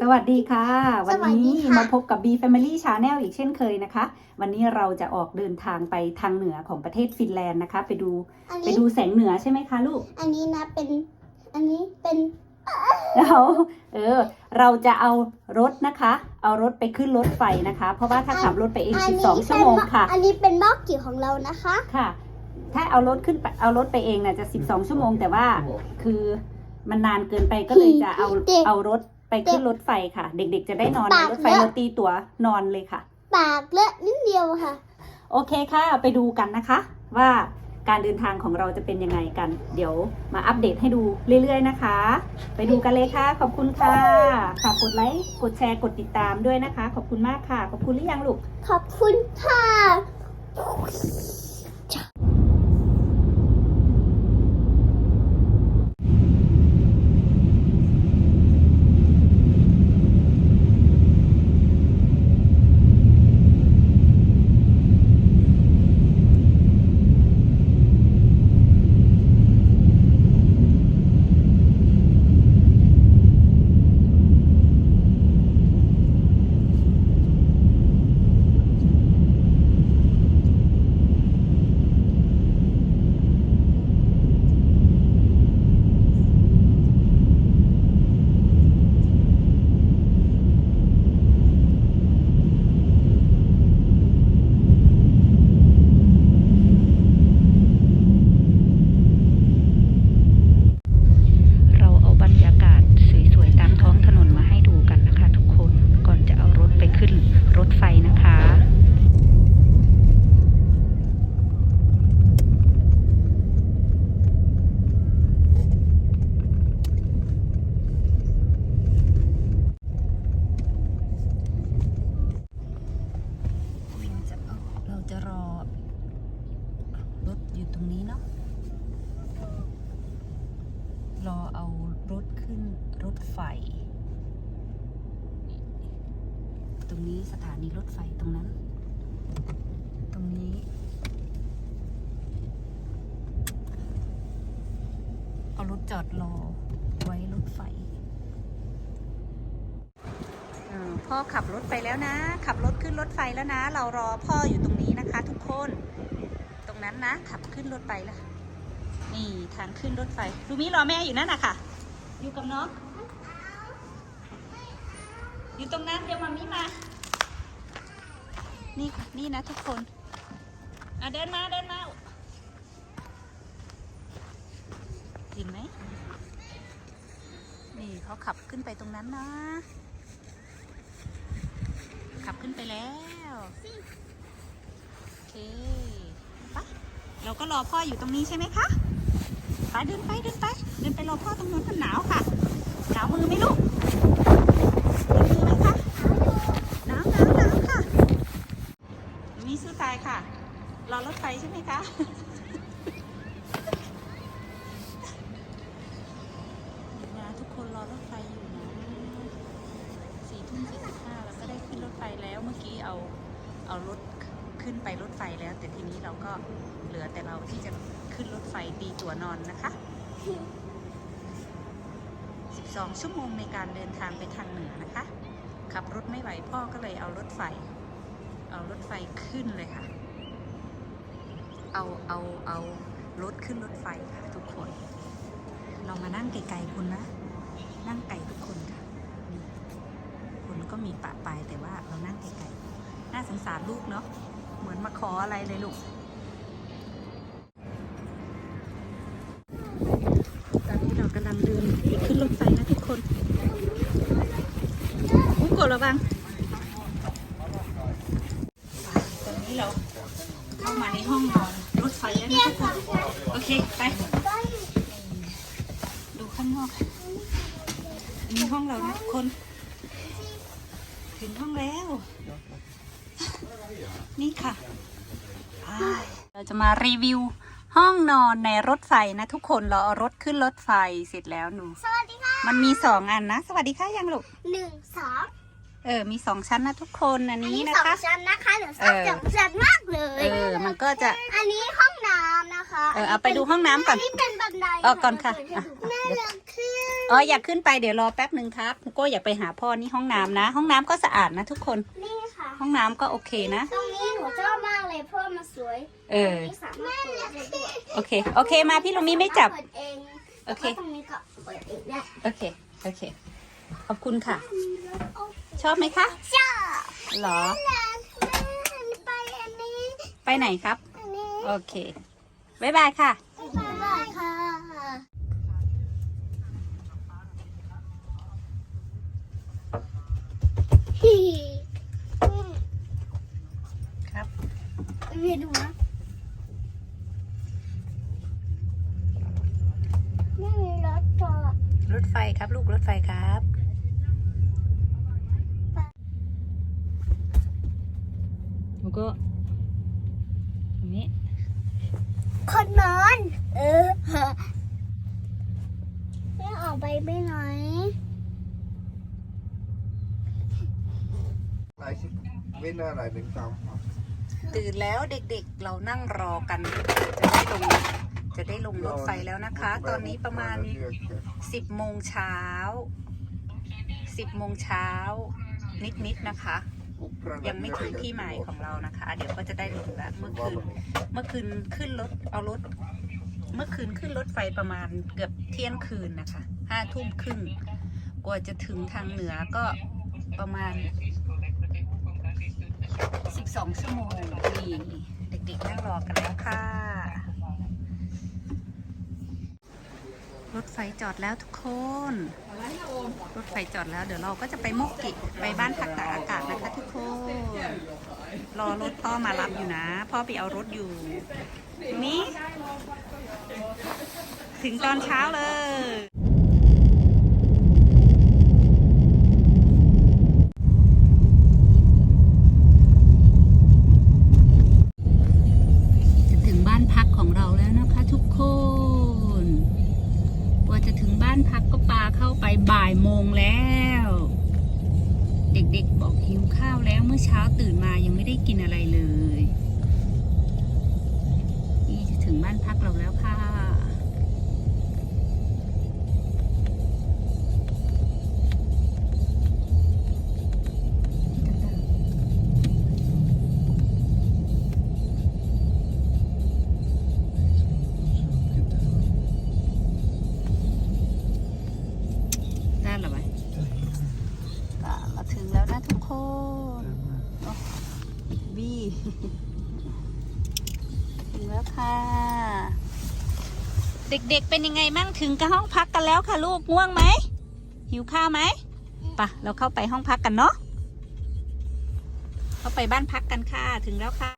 สวัสดีค่ะสวันวัสดีนี้ค่ะมาพบกับ B Family Channel อีกเช่นเคยนะคะ วันนี้เราจะออกเดินทางไปทางเหนือของประเทศฟินแลนด์นะคะ ไปดูอันไปนี้ดูแสงเหนือใช่ไหมคะลูก อันนี้นะเป็น อันนี้เป็นแล้วเออ เราจะเอารถนะคะ เอารถไปขึ้นรถไฟนะคะ เพราะว่าถ้าขับรถไปเองอันนี้12ชั่วโมงค่ะ อันนี้เป็นหม้อกิ่วของเรานะคะค่ะ ถ้าเอารถขึ้นไปเอารถไปเองน่ะจะ 12 ชั่วโมง แต่ว่าคือมันนานเกินไปก็เลยจะเอาเด็กเอารถ ไปขึ้นรถไฟค่ะ เด็กๆ จะได้นอนในปากรถไฟเลอะเราตีตั๋วนอนเลยค่ะ ปากเลอะนิดเดียวค่ะ โอเคค่ะไปดูกันนะคะ ว่าการเดินทางของเราจะเป็นยังไงกัน เดี๋ยวมาอัปเดตให้ดูเรื่อย ๆ นะคะ ไปดูกันเลยค่ะ ขอบคุณค่ะฝากกดไลค์กดแชร์กดติดตามด้วยนะคะ ขอบคุณมากค่ะ ขอบคุณหรือยังลูกขอบคุณค่ะ เราเอาบรรยากาศสวยๆตามท้องถนนมาให้ดูกันนะคะ ทุกคน ก่อนจะเอารถไปขึ้นรถไฟนะคะ เราจะเอาเราจะรอ รถอยู่ตรงนี้เนาะ รอเอารถขึ้นรถ ไฟ ตรงนี้สถานีรถไฟตรงนั้น ตรงนี้ เอารถจอดรอไว้รถไฟพ่อขับรถไปแล้วนะ ขับรถขึ้นรถไฟแล้วนะ เรารอพ่ออยู่ตรงนี้นะคะ ทุกคน ตรงนั้นนะ ขับขึ้นรถไปแล้วนี่ทางขึ้นรถไฟ ลูมิรอแม่อยู่นั่นนะคะอยู่กับน้อง อยู่ตรงนั้นเดี๋ยวมามิมา นี่ค่ะ นี่นะทุกคนอะเดินมาเดินมา เห็นไหม นี่เขาขับขึ้นไปตรงนั้นนะ ขับขึ้นไปแล้วโอเคไปเราก็รอพ่ออยู่ตรงนี้ใช่ไหมคะไปเดินไปเดินไป เดินไปรอพ่อตรงนู้นมันหนาวค่ะ หนาวมือไหมลูกหนาวมือไหมคะหนาวหนาวหนาวค่ะมีสู้ตายค่ะ รอรถไฟใช่ไหมคะ นะทุกคนรอรถไฟอยู่นะสี่ทุ่มสี่สิบห้าเราก็ได้ขึ้นรถไฟแล้วเมื่อกี้เอาเอารถขึ้นไปรถไฟแล้ว แต่ทีนี้เราก็เหลือแต่เราที่จะขึ้นรถไฟตีตัวนอนนะคะ 12 ชั่วโมงในการเดินทางไปทางเหนือนะคะ ขับรถไม่ไหวพ่อก็เลยเอารถไฟ เอารถไฟขึ้นเลยค่ะ เอาเอาเอารถขึ้นรถไฟค่ะทุกคน เรามานั่งไกลๆคุณนะ นั่งไกลทุกคนค่ะนี่คนก็มีปะปายแต่ว่าเรานั่งไกลๆน่าสงสารลูกเนาะเหมือนมาขออะไรเลยลูกตอนนี้เรากำลังเดินขึ้นรถไฟนะทุกคนอุ้กดระวังตอนนี้เราเข้ามาในห้องนอน รถไฟแล้วนะทุกคนโอเค ไป ดูข้างนอกอันนี้ห้องเรานะทุกคน ถึงห้องแล้ว นี่ค่ะอ่าเราจะมารีวิวห้องนอนในรถไฟนะทุกคนเราเอารถขึ้นรถไฟเสร็จแล้วหนู สวัสดีค่ะมันมีสองอันนะ สวัสดีค่ะยังลูกหนึ่งสองเออ มีสองชั้นนะทุกคนอันอันนี้นี้นะสองคะ ชั้นนะคะหนูชอบเออ สองชั้นมากเลย เออ มันก็จะ อันนี้ห้อง น้ำนะคะเออเอาไปดูห้องน้ำก่อนอันนี้เป็นบันไดเออก่อนค่ะอะน่ารักขึ้นอ๋ออยากขึ้นไปเดี๋ยวรอแป๊บหนึ่งครับโก้อยากไปหาพ่อนี่ห้องน้ำนะ ห้องน้ำก็สะอาดนะทุกคน นี่ค่ะ ห้องน้ำก็โอเคนะ ตรงนี้หนูชอบมากเลยเพราะมันสวยเออ นี่สามารถเปิดได้ด้วยโอเค โอเค มาพี่ลุงมีไม่จับ เปิดเองโอเค แล้วก็ตรงนี้ก็เปิดเองได้โอเค โอเค ขอบคุณค่ะ ชอบไหมคะ ชอบหรอไปอันนี้ไปไหนครับ อันนี้ โอเค บ๊ายบายค่ะ บ๊ายบายค่ะฮีครับเวียนหัวไม่มีรถจอดรถไฟครับ ลูกรถไฟครับแล้วก็ตรงนี้ คนนอน เออไม่ออกไปไปไหน Này xin bên ờ, này đến tao ตื่นแล้วเด็กๆเรานั่งรอกัน จะได้ลงจะได้ลงรถไฟแล้วนะคะ ตอนนี้ประมาณ 10โมงเช้า 10โมงเช้านิดๆนะคะ ยังไม่ถึงที่หมายของเรานะคะ เดี๋ยวก็จะได้ลงแล้วเมื่อคืนเมื่อคืนขึ้นรถเอารถ เมื่อคืนขึ้นรถไฟประมาณเกือบเที่ยงคืนนะคะห้าทุ่มครึ่งกว่าจะถึงทางเหนือก็ประมาณ 12 ชั่วโมงนี่เด็กๆนั่งรอกันแล้วค่ะ รถไฟจอดแล้วทุกคน รถไฟจอดแล้วเดี๋ยวเราก็จะไปมุกกิไปบ้านพักตากอากาศนะคะทุกคน รอรถพ่อมารับอยู่นะ พ่อไปเอารถอยู่ นี่ ถึงตอนเช้าเลย มื่อเช้าตื่นมายังไม่ได้กินอะไรเลย งแล้วค่ะ เด็กๆเป็นยังไงบ้างถึงกับห้องพักกันแล้วค่ะลูกง่วงไหมหิวข้าวไหมปะเราเข้าไปห้องพักกันเนาะเข้าไปบ้านพักกันค่ะถึงแล้วค่ะ